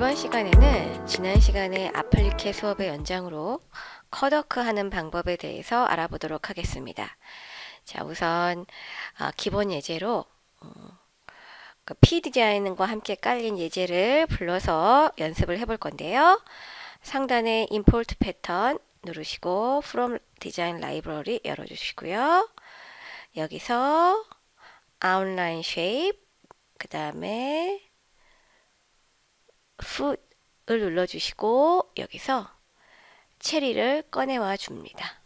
이번 시간에는 지난 시간에 아플리케 수업의 연장으로 컷워크 하는 방법에 대해서 알아보도록 하겠습니다. 자, 우선 아, 기본 예제로 어, 그 P 디자인과 함께 깔린 예제를 불러서 연습을 해볼 건데요. 상단에 import 패턴 누르시고 from design library 열어주시고요. 여기서 outline shape 그 다음에 foot을 눌러주시고 여기서 체리를 꺼내와 줍니다.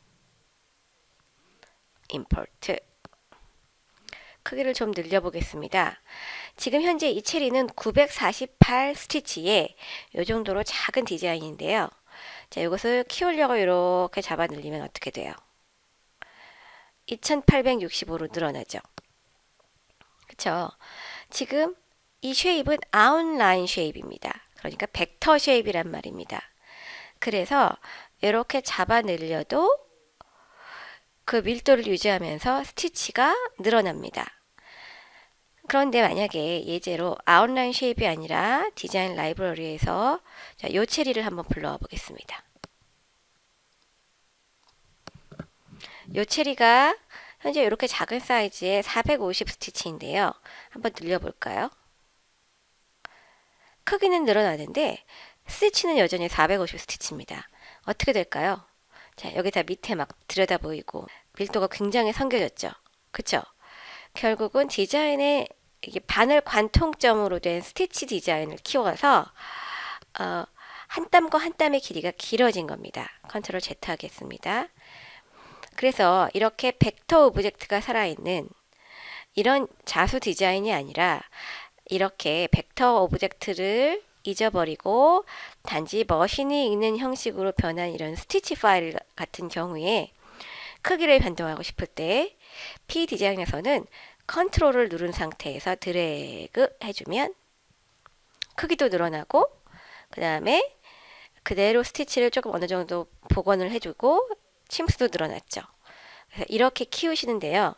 import 크기를 좀 늘려보겠습니다. 지금 현재 이 체리는 948 스티치에 이 정도로 작은 디자인인데요. 자, 이것을 키우려고 이렇게 잡아 늘리면 어떻게 돼요? 2865로 늘어나죠. 그쵸? 지금 이 쉐입은 아웃라인 쉐입입니다. 그러니까 벡터 쉐입이란 말입니다. 그래서 이렇게 잡아 늘려도 그 밀도를 유지하면서 스티치가 늘어납니다. 그런데 만약에 예제로 아웃라인 쉐입이 아니라 디자인 라이브러리에서 자, 요 체리를 한번 불러와 보겠습니다. 요 체리가 현재 이렇게 작은 사이즈의 450 스티치인데요. 한번 늘려볼까요? 크기는 늘어나는데 스티치는 여전히 450 스티치입니다. 어떻게 될까요? 자, 여기 다 밑에 막 들여다 보이고 밀도가 굉장히 성겨졌죠. 그쵸? 결국은 디자인의 이게 바늘 관통점으로 된 스티치 디자인을 키워서 어, 한 땀과 한 땀의 길이가 길어진 겁니다. 컨트롤 Z 하겠습니다. 그래서 이렇게 벡터 오브젝트가 살아있는 이런 자수 디자인이 아니라 이렇게 벡터 오브젝트를 잊어버리고 단지 머신이 읽는 형식으로 변한 이런 스티치 파일 같은 경우에 크기를 변동하고 싶을 때 P 디자인에서는 컨트롤을 누른 상태에서 드래그 해주면 크기도 늘어나고 그 다음에 그대로 스티치를 조금 어느 정도 복원을 해주고 침수도 늘어났죠. 그래서 이렇게 키우시는데요.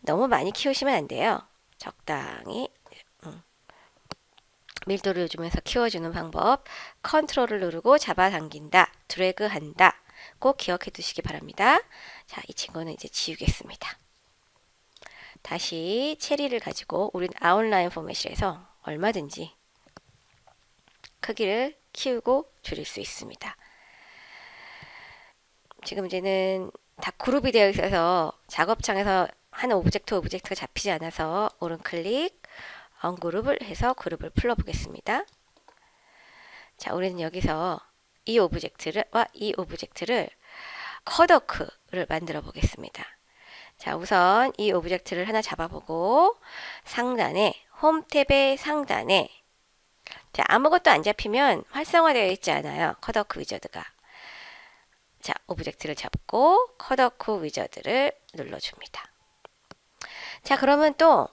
너무 많이 키우시면 안 돼요. 적당히 음. 밀도를 주면서 키워주는 방법 컨트롤을 누르고 잡아당긴다 드래그 한다. 꼭 기억해 두시기 바랍니다. 자 이 친구는 이제 지우겠습니다. 다시 체리를 가지고 우린 아웃라인 포맷이라서 얼마든지 크기를 키우고 줄일 수 있습니다. 지금 이제는 다 그룹이 되어 있어서 작업창에서 한 오브젝트 오브젝트가 잡히지 않아서 오른 클릭 언그룹을 해서 그룹을 풀어보겠습니다. 자, 우리는 여기서 이 오브젝트와 이 오브젝트를 컷워크를 만들어 보겠습니다. 자, 우선 이 오브젝트를 하나 잡아보고 상단에 홈 탭의 상단에 자, 아무것도 안 잡히면 활성화되어 있지 않아요. 컷워크 위저드가. 자, 오브젝트를 잡고 컷워크 위저드를 눌러줍니다. 자, 그러면 또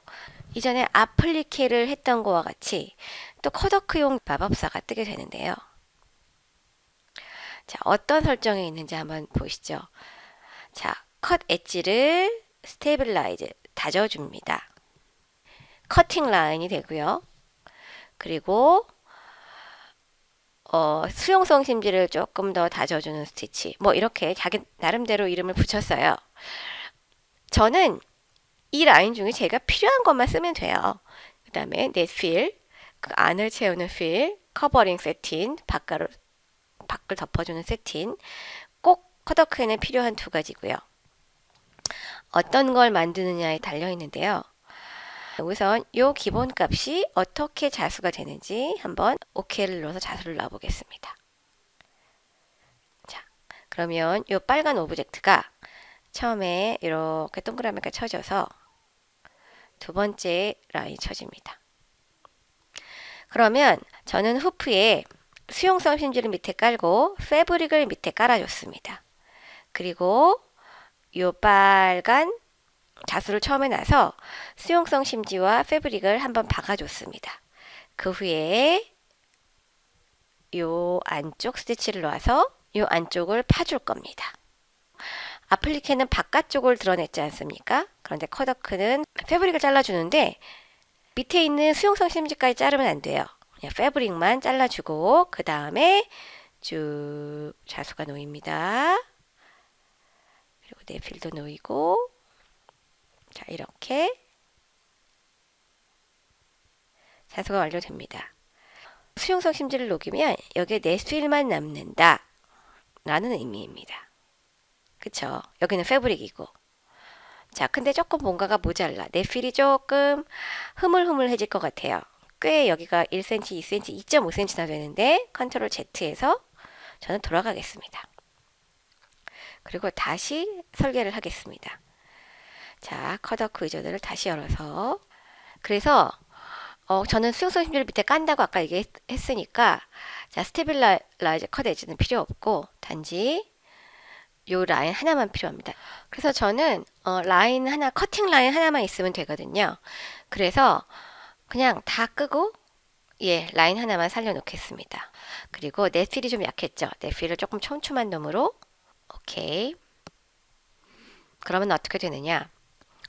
이전에 아플리케를 했던 거와 같이 또 컷워크용 마법사가 뜨게 되는데요. 자, 어떤 설정이 있는지 한번 보시죠. 자, 컷 엣지를 스테이블라이즈 다져줍니다. 커팅 라인이 되고요. 그리고 어, 수용성 심지를 조금 더 다져주는 스티치. 뭐 이렇게 자기 나름대로 이름을 붙였어요. 저는 이 라인 중에 제가 필요한 것만 쓰면 돼요. 그 다음에 넷필, 그 안을 채우는 필, 커버링 세팅, 밖을, 밖을 덮어주는 세팅. 꼭 컷워크에는 필요한 두 가지고요. 어떤 걸 만드느냐에 달려 있는데요. 우선 이 기본 값이 어떻게 자수가 되는지 한번 OK를 눌러서 자수를 놔보겠습니다. 자, 그러면 이 빨간 오브젝트가 처음에 이렇게 동그라미가 쳐져서 두 번째 라인이 쳐집니다. 그러면 저는 후프에 수용성 심지를 밑에 깔고 패브릭을 밑에 깔아줬습니다. 그리고 이 빨간 자수를 처음에 놔서 수용성 심지와 패브릭을 한번 박아줬습니다. 그 후에 요 안쪽 스티치를 놔서 요 안쪽을 파줄 겁니다. 아플리케는 바깥쪽을 드러냈지 않습니까? 그런데 컷워크는 패브릭을 잘라주는데 밑에 있는 수용성 심지까지 자르면 안 돼요. 그냥 패브릭만 잘라주고 그 다음에 쭉 자수가 놓입니다. 그리고 네필도 놓이고 자 이렇게 자수가 완료됩니다. 수용성 심지를 녹이면 여기에 네필만 남는다 라는 의미입니다. 그쵸? 여기는 패브릭이고 자 근데 조금 뭔가가 모자라 네필이 조금 흐물흐물해질 것 같아요. 꽤 여기가 1cm, 2cm, 2.5cm나 되는데 컨트롤 Z에서 저는 돌아가겠습니다. 그리고 다시 설계를 하겠습니다. 자, 컷워크 의존을 다시 열어서 그래서 어, 저는 수용성 심지를 밑에 깐다고 아까 얘기했으니까 자, 스테빌라이저 컷 에지는 필요 없고 단지 요 라인 하나만 필요합니다. 그래서 저는 어, 라인 하나, 커팅 라인 하나만 있으면 되거든요. 그래서 그냥 다 끄고 예, 라인 하나만 살려놓겠습니다. 그리고 넷필이 좀 약했죠. 넷필을 조금 촘촘한 놈으로 오케이. 그러면 어떻게 되느냐?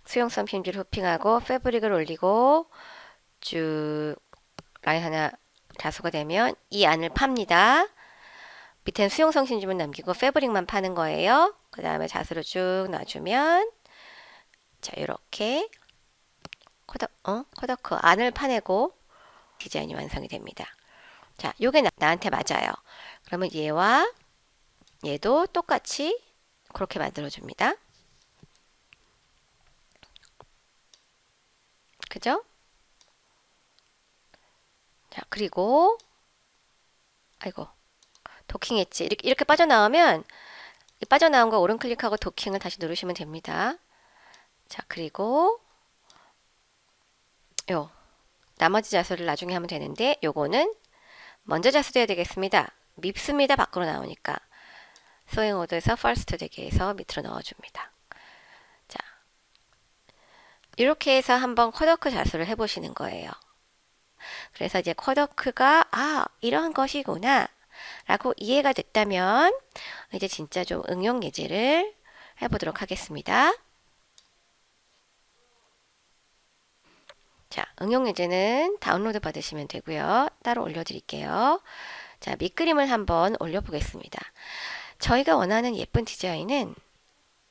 수용성 힘줄 호핑하고 패브릭을 올리고 쭉 라인 하나 자수가 되면 이 안을 팝니다. 밑에는 수용성 심줄만 남기고 패브릭만 파는 거예요. 그 다음에 자수를 쭉 놔주면 자 이렇게 코더, 어? 코더크 안을 파내고 디자인이 완성이 됩니다. 자, 요게 나, 나한테 맞아요. 그러면 얘와 얘도 똑같이 그렇게 만들어줍니다. 그죠? 자, 그리고 아이고 도킹 엣지 이렇게, 이렇게 빠져나오면 이 빠져나온 거 오른 클릭하고 도킹을 다시 누르시면 됩니다. 자, 그리고 요 나머지 자수를 나중에 하면 되는데 요거는 먼저 자수돼야 되겠습니다. 밉습니다. 밖으로 나오니까 소잉 오드에서 퍼스트 되게 해서 밑으로 넣어줍니다. 자 이렇게 해서 한번 쿼더크 자수를 해보시는 거예요. 그래서 이제 쿼더크가 아 이런 것이구나 라고 이해가 됐다면 이제 진짜 좀 응용 예제를 해보도록 하겠습니다. 자, 응용 예제는 다운로드 받으시면 되고요. 따로 올려드릴게요. 자, 밑그림을 한번 올려보겠습니다. 저희가 원하는 예쁜 디자인은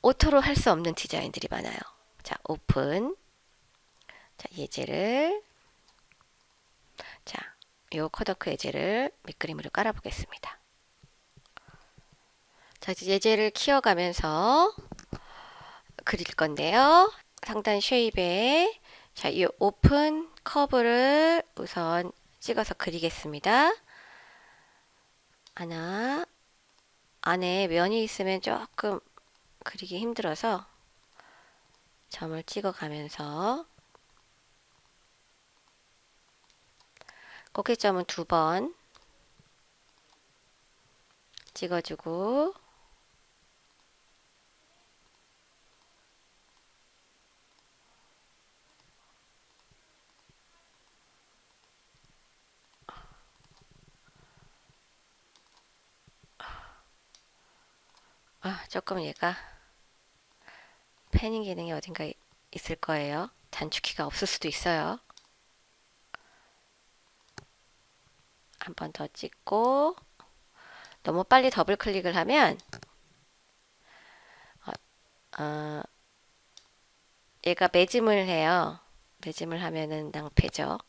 오토로 할 수 없는 디자인들이 많아요. 자, 오픈. 자, 예제를. 자, 요 커더크 예제를 밑그림으로 깔아보겠습니다. 자, 이제 예제를 키워가면서 그릴 건데요. 상단 쉐입에 자, 이 오픈 커브를 우선 찍어서 그리겠습니다. 하나, 안에 면이 있으면 조금 그리기 힘들어서 점을 찍어가면서 꼭지점은 두 번 찍어주고 아, 조금 얘가 패닝 기능이 어딘가 있을 거예요. 단축키가 없을 수도 있어요. 한 번 더 찍고 너무 빨리 더블 클릭을 하면 어, 어, 얘가 매짐을 해요. 매짐을 하면은 낭패죠.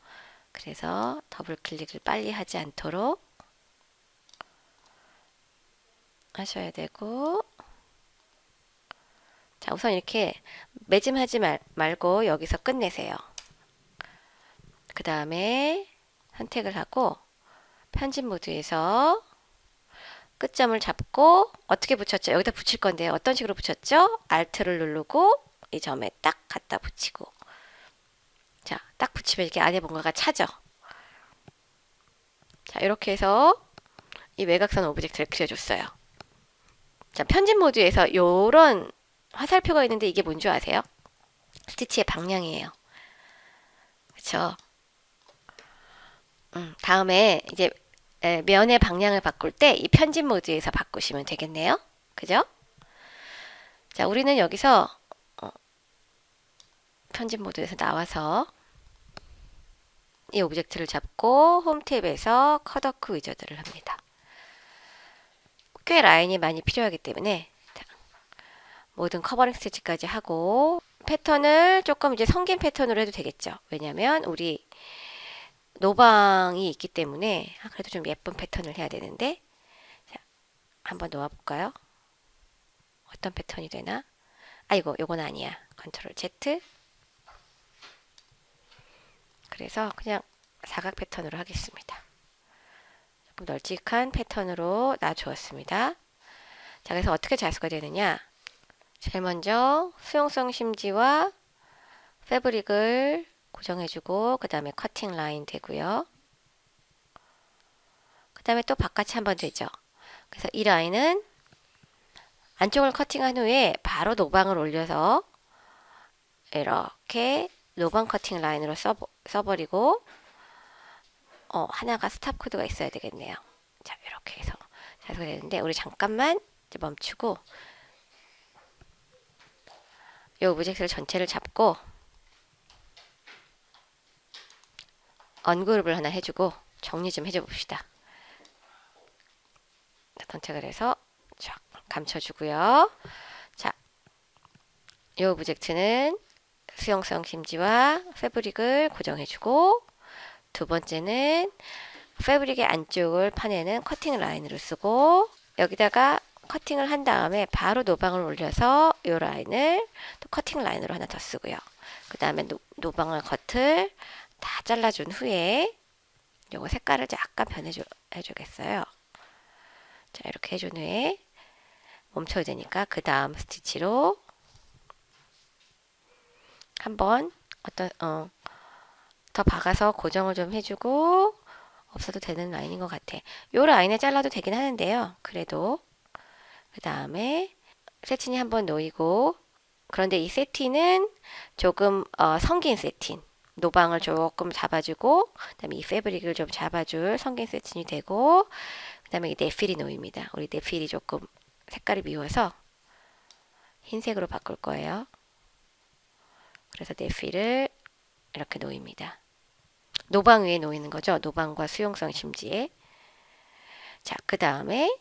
그래서 더블 클릭을 빨리 하지 않도록 하셔야 되고 자 우선 이렇게 매짐하지 말, 말고 여기서 끝내세요. 그 다음에 선택을 하고 편집 모드에서 끝점을 잡고 어떻게 붙였죠? 여기다 붙일 건데요. 어떤 식으로 붙였죠? Alt를 누르고 이 점에 딱 갖다 붙이고 자, 딱 붙이면 이렇게 안에 뭔가가 차죠. 자, 이렇게 해서 이 외곽선 오브젝트를 그려줬어요. 자, 편집 모드에서 요런 화살표가 있는데 이게 뭔지 아세요? 스티치의 방향이에요. 그쵸? 음, 다음에 이제 에, 면의 방향을 바꿀 때 이 편집 모드에서 바꾸시면 되겠네요. 그죠? 자, 우리는 여기서 어, 편집 모드에서 나와서 이 오브젝트를 잡고 홈 탭에서 컷워크 위저드를 합니다. 꽤 라인이 많이 필요하기 때문에 자, 모든 커버링 스티치까지 하고 패턴을 조금 이제 성긴 패턴으로 해도 되겠죠. 왜냐면 우리 노방이 있기 때문에 아, 그래도 좀 예쁜 패턴을 해야 되는데 자, 한번 놓아볼까요? 어떤 패턴이 되나? 아이고 요건 아니야. 컨트롤 Z 그래서 그냥 사각 패턴으로 하겠습니다. 조금 널찍한 패턴으로 놔주었습니다. 자, 그래서 어떻게 자수가 되느냐? 제일 먼저 수용성 심지와 패브릭을 고정해주고 그 다음에 커팅 라인 되고요. 그 다음에 또 바깥이 한 번 되죠. 그래서 이 라인은 안쪽을 커팅한 후에 바로 노방을 올려서 이렇게 노방 커팅 라인으로 써, 써버리고 어, 하나가 스탑 코드가 있어야 되겠네요. 자, 이렇게 해서 자수가 되는데 우리 잠깐만 이제 멈추고 이 오브젝트를 전체를 잡고 언그룹을 하나 해주고 정리 좀 해줘 봅시다. 선택을 해서 쫙 감춰주고요. 자, 이 오브젝트는 수용성 심지와 패브릭을 고정해주고 두 번째는 패브릭의 안쪽을 파내는 커팅 라인으로 쓰고 여기다가 커팅을 한 다음에 바로 노방을 올려서 이 라인을 또 커팅 라인으로 하나 더 쓰고요. 그 다음에 노방을 겉을 다 잘라준 후에 요거 색깔을 약간 변해줘 해주겠어요. 자 이렇게 해준 후에 멈춰야 되니까 그 다음 스티치로 한번 어떤 어, 더 박아서 고정을 좀 해주고 없어도 되는 라인인 것 같아. 요 라인에 잘라도 되긴 하는데요. 그래도 그 다음에 세틴이 한번 놓이고 그런데 이 세틴은 조금 어, 성긴 세틴 노방을 조금 잡아주고 그다음에 이 패브릭을 좀 잡아줄 성긴 세틴이 되고 그다음에 이 네필이 놓입니다. 우리 네필이 조금 색깔이 미워서 흰색으로 바꿀 거예요. 그래서 네필을 이렇게 놓입니다. 노방 위에 놓이는 거죠. 노방과 수용성 심지에. 자, 그 다음에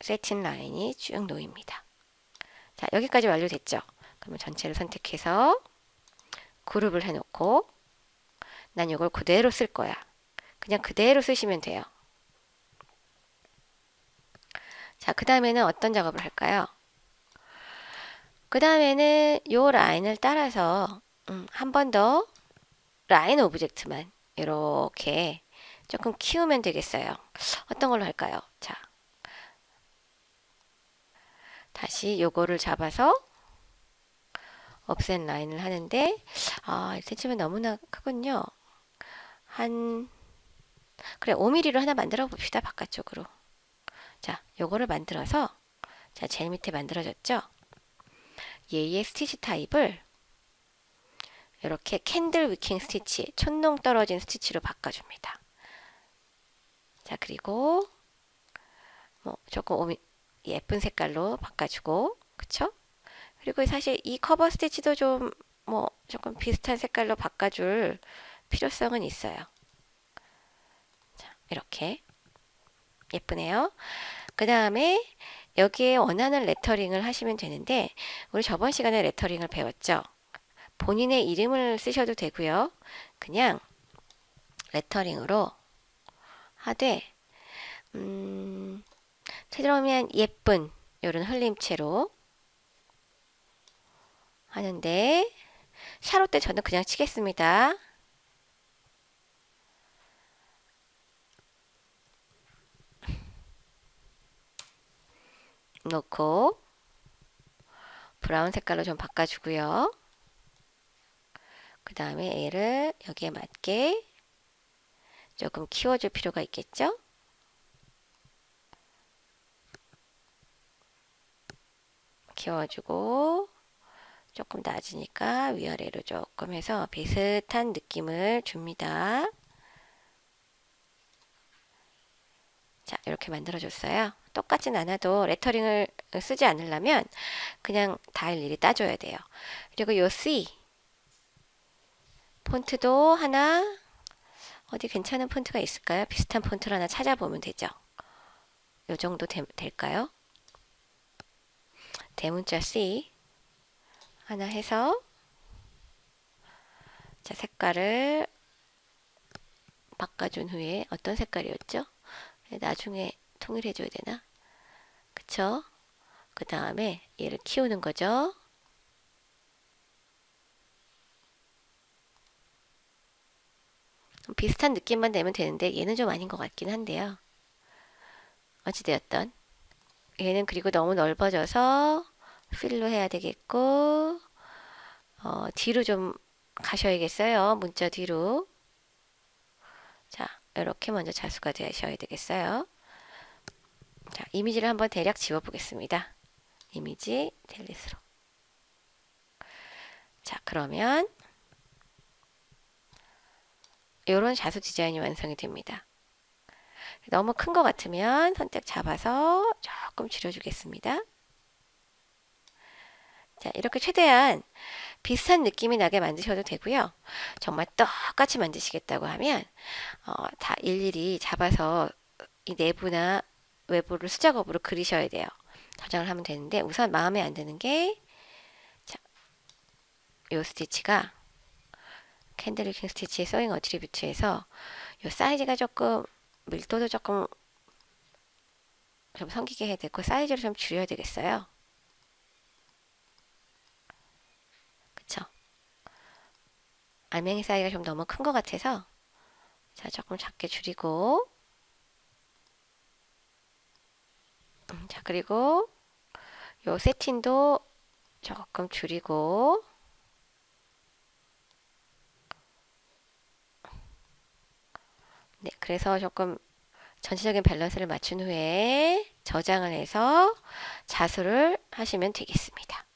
세틴 라인이 쭉 놓입니다. 자, 여기까지 완료됐죠. 그러면 전체를 선택해서 그룹을 해놓고 난 이걸 그대로 쓸 거야. 그냥 그대로 쓰시면 돼요. 자, 그 다음에는 어떤 작업을 할까요? 그 다음에는 이 라인을 따라서 음, 한 번 더 라인 오브젝트만 이렇게 조금 키우면 되겠어요. 어떤 걸로 할까요? 자, 다시 요거를 잡아서 업셋 라인을 하는데 아 1cm면 너무나 크군요. 한 그래 5mm로 하나 만들어 봅시다 바깥쪽으로. 자 요거를 만들어서 자 제일 밑에 만들어졌죠. 얘의 스티치 타입을 이렇게 캔들 위킹 스티치 촌농 떨어진 스티치로 바꿔줍니다. 자 그리고 뭐 조금 5mm 예쁜 색깔로 바꿔주고 그쵸? 그리고 사실 이 커버 스티치도 좀 뭐 조금 비슷한 색깔로 바꿔줄 필요성은 있어요. 자, 이렇게 예쁘네요. 그 다음에 여기에 원하는 레터링을 하시면 되는데 우리 저번 시간에 레터링을 배웠죠. 본인의 이름을 쓰셔도 되고요. 그냥 레터링으로 하되 음, 되도록이면 예쁜 이런 흘림체로 하는데 샤로 때 저는 그냥 치겠습니다. 놓고 브라운 색깔로 좀 바꿔주고요. 그 다음에 얘를 여기에 맞게 조금 키워줄 필요가 있겠죠? 키워주고 조금 낮으니까 위아래로 조금 해서 비슷한 느낌을 줍니다. 자, 이렇게 만들어줬어요. 똑같진 않아도 레터링을 쓰지 않으려면 그냥 다 일일이 따줘야 돼요. 그리고 요 C 폰트도 하나 어디 괜찮은 폰트가 있을까요? 비슷한 폰트를 하나 찾아보면 되죠. 요 정도 되, 될까요? 대문자 C 하나 해서 자 색깔을 바꿔준 후에 어떤 색깔이었죠? 나중에 통일해줘야 되나? 그쵸? 그 다음에 얘를 키우는 거죠. 비슷한 느낌만 내면 되는데 얘는 좀 아닌 것 같긴 한데요. 어찌되었던 얘는 그리고 너무 넓어져서 필로 해야 되겠고 어, 뒤로 좀 가셔야겠어요. 문자 뒤로 자 이렇게 먼저 자수가 되셔야 되겠어요. 자 이미지를 한번 대략 지워 보겠습니다. 이미지 델릿으로 자 그러면 이런 자수 디자인이 완성이 됩니다. 너무 큰 것 같으면 선택 잡아서 조금 줄여주겠습니다. 자, 이렇게 최대한 비슷한 느낌이 나게 만드셔도 되고요. 정말 똑같이 만드시겠다고 하면 어, 다 일일이 잡아서 이 내부나 외부를 수작업으로 그리셔야 돼요. 저장을 하면 되는데 우선 마음에 안 드는 게 자, 요 스티치가 캔들리킹 스티치의 소잉 어트리뷰트에서 요 사이즈가 조금 밀도도 조금 좀 섬기게 해야 되고 사이즈를 좀 줄여야 되겠어요. 그쵸? 알맹이 사이즈가 좀 너무 큰 것 같아서 자 조금 작게 줄이고 음, 자 그리고 요 세팅도 조금 줄이고 네, 그래서 조금 전체적인 밸런스를 맞춘 후에 저장을 해서 자수를 하시면 되겠습니다.